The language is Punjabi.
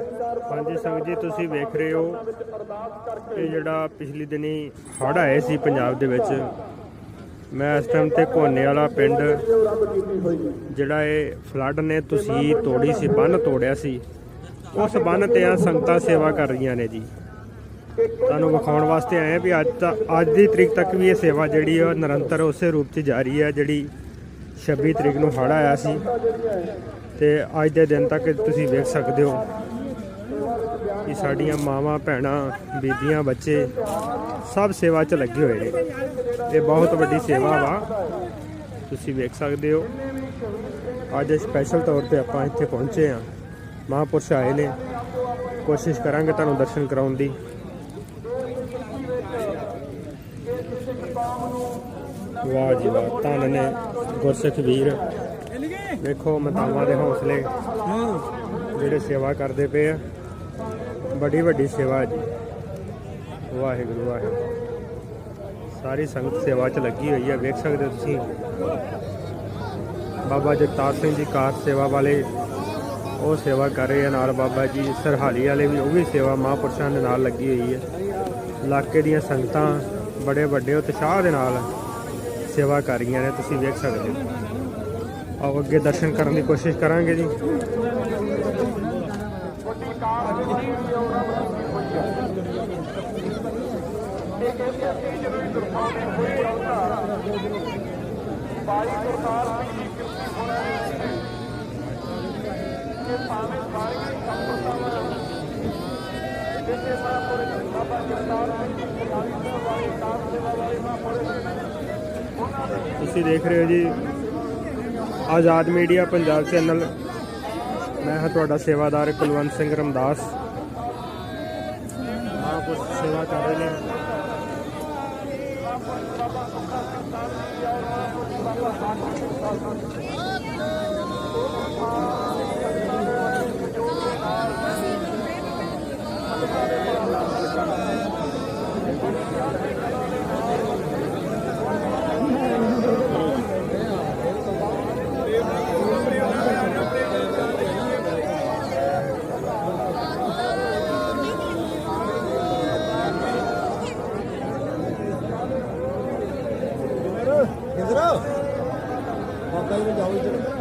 ਹਾਂਜੀ ਸੰਗਤ ਜੀ, ਤੁਸੀਂ ਵੇਖ ਰਹੇ ਹੋ ਇਹ ਜਿਹੜਾ ਪਿਛਲੀ ਦਿਨੀ ਹੜ੍ਹ ਆਏ ਸੀ ਪੰਜਾਬ ਦੇ ਵਿੱਚ। ਮੈਂ ਇਸ ਟਾਈਮ ਤੇ ਕੋਨੇ ਵਾਲਾ ਪਿੰਡ ਜਿਹੜਾ ਇਹ ਫਲੱਡ ਨੇ ਤੁਸੀਂ ਤੋੜੀ ਸੀ, ਬੰਨ ਤੋੜਿਆ ਸੀ। ਉਸ ਬੰਨ ਤੇ ਆ ਸੰਗਤਾਂ ਸੇਵਾ ਕਰ ਰਹੀਆਂ ਨੇ ਜੀ। ਤੁਹਾਨੂੰ ਵਿਖਾਉਣ ਵਾਸਤੇ ਆਏ ਆ ਵੀ ਅੱਜ ਤਾਂ ਅੱਜ ਦੀ ਤਰੀਕ ਤੱਕ ਵੀ ਇਹ ਸੇਵਾ ਜਿਹੜੀ ਆ, ਉਹ ਨਿਰੰਤਰ ਉਸੇ ਰੂਪ 'ਚ ਜਾਰੀ ਹੈ ਜਿਹੜੀ 26 ਤਰੀਕ ਨੂੰ ਹੜ੍ਹ ਆਇਆ ਸੀ। ਤੇ ਅੱਜ ਦੇ ਦਿਨ ਤੱਕ ਤੁਸੀਂ ਵੇਖ ਸਕਦੇ ਹੋ ਕਿ ਸਾਡੀਆਂ ਮਾਵਾਂ ਭੈਣਾਂ ਬੀਬੀਆਂ ਬੱਚੇ ਸਭ ਸੇਵਾ 'ਚ ਲੱਗੇ ਹੋਏ ਨੇ। ਇਹ ਬਹੁਤ ਵੱਡੀ ਸੇਵਾ ਵਾ। ਤੁਸੀਂ ਵੇਖ ਸਕਦੇ ਹੋ। ਅੱਜ ਸਪੈਸ਼ਲ ਤੌਰ ਤੇ ਆਪਾਂ ਇੱਥੇ ਪਹੁੰਚੇ ਆ ਮਹਾਂਪੁਰਸ਼ ਆਏ ਨੇ। ਕੋਸ਼ਿਸ਼ ਕਰਾਂਗੇ ਤੁਹਾਨੂੰ ਦਰਸ਼ਨ ਕਰਾਉਣ ਦੀ। ਵਾਹ ਜੀ ਵਾਹ। ਧੰਨ ਨੇ ਗੁਰਸਿੱਖ ਵੀਰ। ਦੇਖੋ ਮਾਤਾਵਾਂ ਦੇ ਹੌਸਲੇ ਜਿਹੜੇ ਸੇਵਾ ਕਰਦੇ ਪਏ ਆ। ਬੜੀ ਵੱਡੀ ਸੇਵਾ ਜੀ। ਵਾਹਿਗੁਰੂ ਵਾਹਿਗੁਰੂ। ਸਾਰੀ ਸੰਗਤ ਸੇਵਾ 'ਚ ਲੱਗੀ ਹੋਈ ਹੈ ਵੇਖ ਸਕਦੇ ਹੋ ਤੁਸੀਂ। ਬਾਬਾ ਜਗਤਾਰ ਸਿੰਘ ਜੀ ਕਾਰ ਸੇਵਾ ਵਾਲੇ, ਉਹ ਸੇਵਾ ਕਰ ਰਹੇ ਆ ਨਾਲ ਬਾਬਾ ਜੀ, ਸਰਹਾਲੀ ਵਾਲੇ ਵੀ, ਉਹ ਵੀ ਸੇਵਾ ਮਹਾਂਪੁਰਸ਼ਾਂ ਦੇ ਨਾਲ ਲੱਗੀ ਹੋਈ ਹੈ ਇਲਾਕੇ ਦੀਆਂ ਸੰਗਤਾਂ ਬੜੇ ਵੱਡੇ ਉਤਸ਼ਾਹ ਦੇ ਨਾਲ ਸੇਵਾ ਕਰ ਰਹੀਆਂ ਨੇ, ਤੁਸੀਂ ਵੇਖ ਸਕਦੇ ਹੋ। ਆਓ ਅੱਗੇ ਦਰਸ਼ਨ ਕਰਨ ਦੀ ਕੋਸ਼ਿਸ਼ ਕਰਾਂਗੇ ਜੀ। ਤੁਸੀਂ ਦੇਖ ਰਹੇ ਹੋ ਜੀ, ਆਜ਼ਾਦ ਮੀਡੀਆ ਪੰਜਾਬ ਚੈਨਲ। ਮੈਂ ਹਾਂ ਤੁਹਾਡਾ ਸੇਵਾਦਾਰ ਕੁਲਵੰਤ ਸਿੰਘ ਰਮਦਾਸ। ਮਹਾਂਪੁਰਸ਼ ਸੇਵਾ ਕਰ ਰਹੇ ਨੇ। Thank you. 얘들아 가까이로 나오지